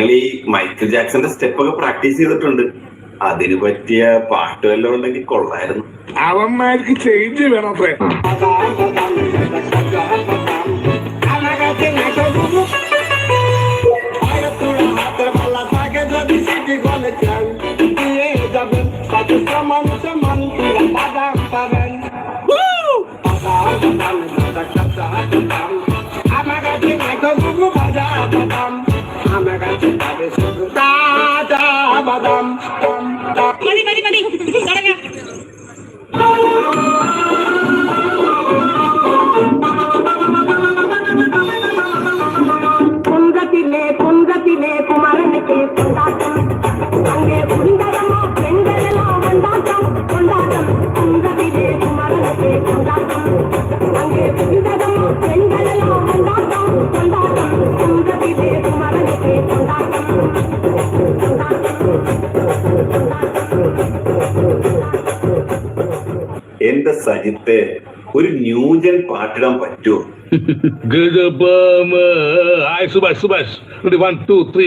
നിങ്ങൾ ഈ മൈക്കിൾ ജാക്സന്റെ സ്റ്റെപ്പ് ഒക്കെ പ്രാക്ടീസ് ചെയ്തിട്ടുണ്ട്. അതിന് പറ്റിയ പാട്ട് വല്ലതും ഉണ്ടെങ്കിൽ കൊള്ളായിരുന്നു. അവന്മാർക്ക് ചേഞ്ച് വേണം സമാനിച്ച എന്റെ സജിത്തെ ഒരു ന്യൂജൻ പാട്ടിടാൻ പറ്റുമോ? ഗജപമ ആയ Subhash Subhash. One two three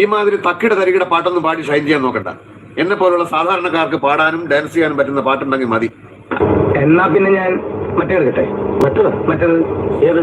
ഈ മാതിരി തക്കിട തരികിട പാട്ടൊന്നും പാടി ഷൈൻ ചെയ്യാൻ നോക്കണ്ട. എന്നെ പോലുള്ള സാധാരണക്കാർക്ക് പാടാനും ഡാൻസ് ചെയ്യാനും പറ്റുന്ന പാട്ടുണ്ടെങ്കിൽ മതി. എന്നാ പിന്നെ ഞാൻ മറ്റേ എടുക്കട്ടെ? മറ്റേ ഏത്?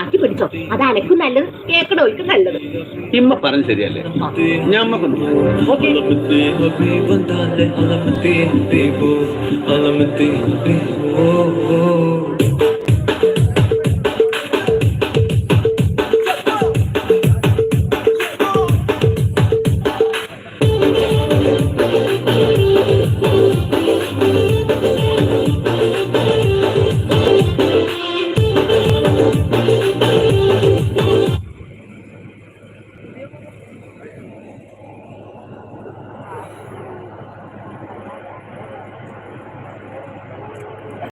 മാറ്റി പിടിച്ചോ അത് അനക്കും നല്ലത്. കേക്കണോയ്ക്കും നല്ലത്. ഇമ്മ പറഞ്ഞ ശരിയല്ലേ? ഞമ്മക്കൊന്നും Alamete,